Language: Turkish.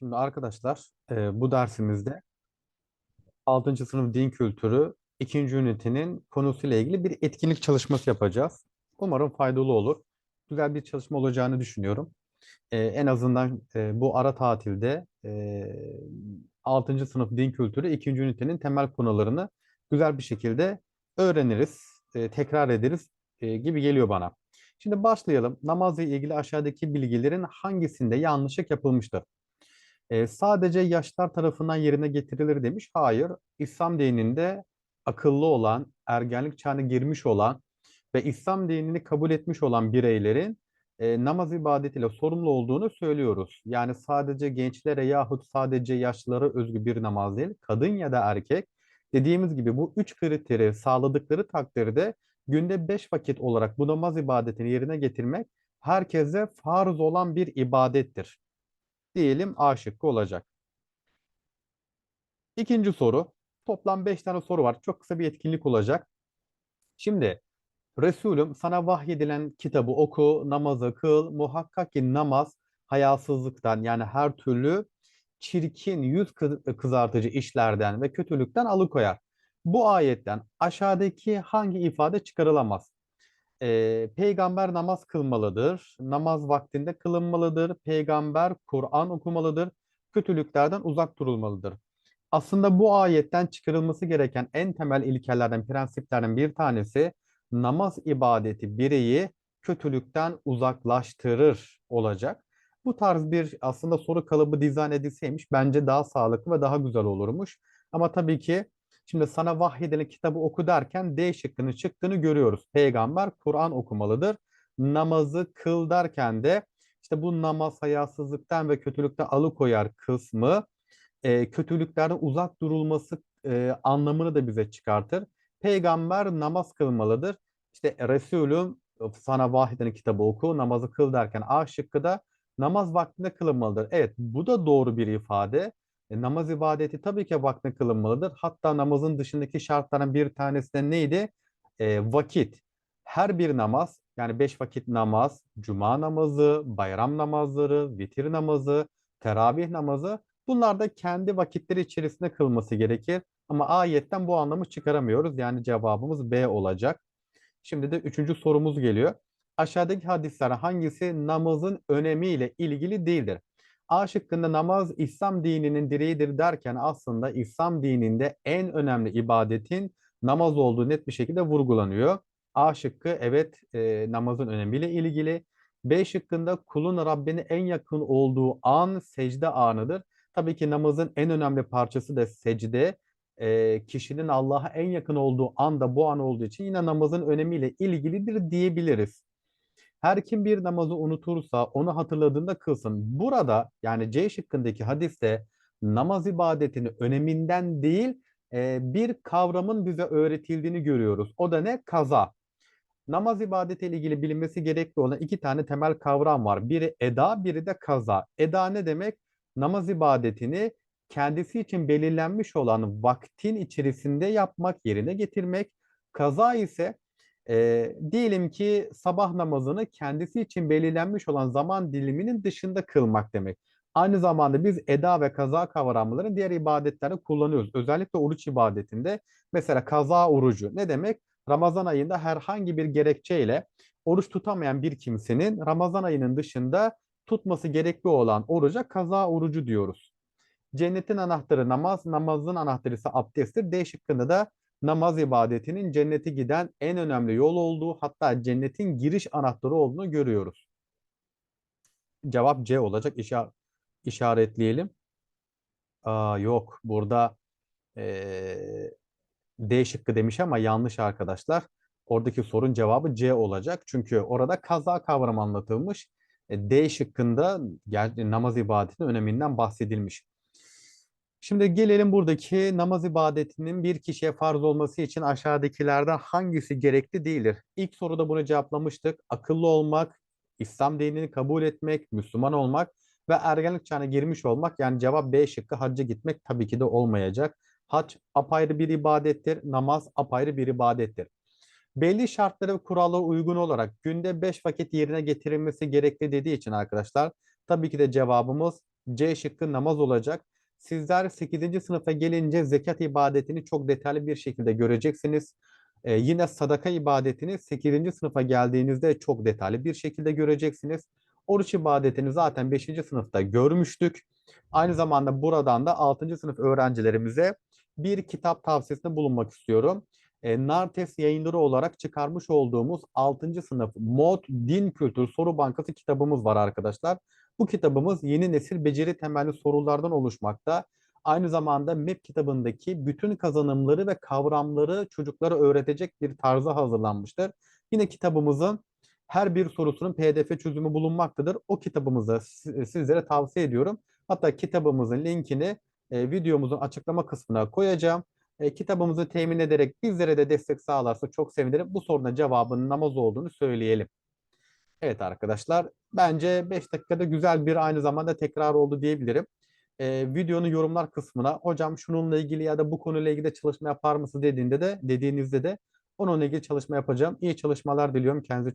Şimdi arkadaşlar e, bu dersimizde 6. sınıf din kültürü ikinci ünitenin konusuyla ilgili bir etkinlik çalışması yapacağız. Umarım faydalı olur. Güzel bir çalışma olacağını düşünüyorum. E, en azından e, bu ara tatilde e, 6. sınıf din kültürü ikinci ünitenin temel konularını güzel bir şekilde öğreniriz, e, tekrar ederiz e, gibi geliyor bana. Şimdi başlayalım. Namazla ilgili aşağıdaki bilgilerin hangisinde yanlışlık yapılmıştır? E, sadece yaşlar tarafından yerine getirilir demiş. Hayır, İslam dininde akıllı olan, ergenlik çağına girmiş olan ve İslam dinini kabul etmiş olan bireylerin e, namaz ibadetiyle sorumlu olduğunu söylüyoruz. Yani sadece gençlere yahut sadece yaşlılara özgü bir namaz değil, kadın ya da erkek dediğimiz gibi bu üç kriteri sağladıkları takdirde günde beş vakit olarak bu namaz ibadetini yerine getirmek herkese farz olan bir ibadettir. Diyelim A şıkkı olacak. İkinci soru. Toplam 5 tane soru var. Çok kısa bir etkinlik olacak. Şimdi Resulüm sana vahyedilen kitabı oku, namazı kıl. Muhakkak ki namaz hayasızlıktan yani her türlü çirkin, yüz kı- kızartıcı işlerden ve kötülükten alıkoyar. Bu ayetten aşağıdaki hangi ifade çıkarılamaz? Ee, peygamber namaz kılmalıdır, namaz vaktinde kılınmalıdır, peygamber Kur'an okumalıdır, kötülüklerden uzak durulmalıdır. Aslında bu ayetten çıkarılması gereken en temel ilkelerden, prensiplerden bir tanesi namaz ibadeti bireyi kötülükten uzaklaştırır olacak. Bu tarz bir aslında soru kalıbı dizayn edilseymiş bence daha sağlıklı ve daha güzel olurmuş. Ama tabii ki şimdi sana vahyedilen kitabı oku derken D şıkkının çıktığını görüyoruz. Peygamber Kur'an okumalıdır. Namazı kıl derken de işte bu namaz hayasızlıktan ve kötülükten alıkoyar kısmı e, kötülüklerden uzak durulması e, anlamını da bize çıkartır. Peygamber namaz kılmalıdır. İşte Resulüm sana vahyeden kitabı oku, namazı kıl derken A şıkkı da namaz vaktinde kılınmalıdır. Evet bu da doğru bir ifade. E, namaz ibadeti tabii ki vaktinde kılınmalıdır. Hatta namazın dışındaki şartların bir tanesi de neydi? E, vakit. Her bir namaz yani beş vakit namaz, cuma namazı, bayram namazları, vitir namazı, teravih namazı bunlar da kendi vakitleri içerisinde kılması gerekir. Ama ayetten bu anlamı çıkaramıyoruz. Yani cevabımız B olacak. Şimdi de üçüncü sorumuz geliyor. Aşağıdaki hadisler hangisi namazın önemiyle ilgili değildir? A şıkkında namaz İslam dininin direğidir derken aslında İslam dininde en önemli ibadetin namaz olduğu net bir şekilde vurgulanıyor. A şıkkı evet e, namazın önemiyle ilgili. B şıkkında kulun Rabbine en yakın olduğu an secde anıdır. Tabii ki namazın en önemli parçası da secde e, kişinin Allah'a en yakın olduğu anda bu an olduğu için yine namazın önemiyle ilgilidir diyebiliriz. Her kim bir namazı unutursa onu hatırladığında kılsın. Burada yani C şıkkındaki hadiste namaz ibadetinin öneminden değil e, bir kavramın bize öğretildiğini görüyoruz. O da ne? Kaza. Namaz ibadetiyle ilgili bilinmesi gerekli olan iki tane temel kavram var. Biri eda, biri de kaza. Eda ne demek? Namaz ibadetini kendisi için belirlenmiş olan vaktin içerisinde yapmak, yerine getirmek. Kaza ise e, diyelim ki sabah namazını kendisi için belirlenmiş olan zaman diliminin dışında kılmak demek. Aynı zamanda biz eda ve kaza kavramlarını diğer ibadetlerde kullanıyoruz. Özellikle oruç ibadetinde mesela kaza orucu ne demek? Ramazan ayında herhangi bir gerekçeyle oruç tutamayan bir kimsenin Ramazan ayının dışında tutması gerekli olan oruca kaza orucu diyoruz. Cennetin anahtarı namaz, namazın anahtarı ise abdesttir. D şıkkında da namaz ibadetinin cennete giden en önemli yol olduğu hatta cennetin giriş anahtarı olduğunu görüyoruz. Cevap C olacak. İşa işaretleyelim. Aa, yok burada ee, D şıkkı demiş ama yanlış arkadaşlar. Oradaki sorun cevabı C olacak. Çünkü orada kaza kavramı anlatılmış. E, D şıkkında namaz ibadetinin öneminden bahsedilmiş. Şimdi gelelim buradaki namaz ibadetinin bir kişiye farz olması için aşağıdakilerden hangisi gerekli değildir? İlk soruda bunu cevaplamıştık. Akıllı olmak, İslam dinini kabul etmek, Müslüman olmak ve ergenlik çağına girmiş olmak. Yani cevap B şıkkı hacca gitmek tabii ki de olmayacak. Hac apayrı bir ibadettir, namaz apayrı bir ibadettir. Belli şartlara ve kurallara uygun olarak günde 5 vakit yerine getirilmesi gerekli dediği için arkadaşlar tabii ki de cevabımız C şıkkı namaz olacak. Sizler 8. sınıfa gelince zekat ibadetini çok detaylı bir şekilde göreceksiniz. Ee, yine sadaka ibadetini 8. sınıfa geldiğinizde çok detaylı bir şekilde göreceksiniz. Oruç ibadetini zaten 5. sınıfta görmüştük. Aynı zamanda buradan da 6. sınıf öğrencilerimize bir kitap tavsiyesinde bulunmak istiyorum. E, Nartes yayınları olarak çıkarmış olduğumuz 6. sınıf Mod Din Kültür Soru Bankası kitabımız var arkadaşlar. Bu kitabımız yeni nesil beceri temelli sorulardan oluşmakta. Aynı zamanda MEP kitabındaki bütün kazanımları ve kavramları çocuklara öğretecek bir tarzı hazırlanmıştır. Yine kitabımızın her bir sorusunun PDF çözümü bulunmaktadır. O kitabımızı sizlere tavsiye ediyorum. Hatta kitabımızın linkini e, videomuzun açıklama kısmına koyacağım. E, kitabımızı temin ederek bizlere de destek sağlarsa çok sevinirim. Bu soruna cevabının namaz olduğunu söyleyelim. Evet arkadaşlar, bence 5 dakikada güzel bir aynı zamanda tekrar oldu diyebilirim. E, videonun yorumlar kısmına hocam şununla ilgili ya da bu konuyla ilgili de çalışma yapar mısın dediğinde de dediğinizde de onunla ilgili çalışma yapacağım. İyi çalışmalar diliyorum. Kendinize çok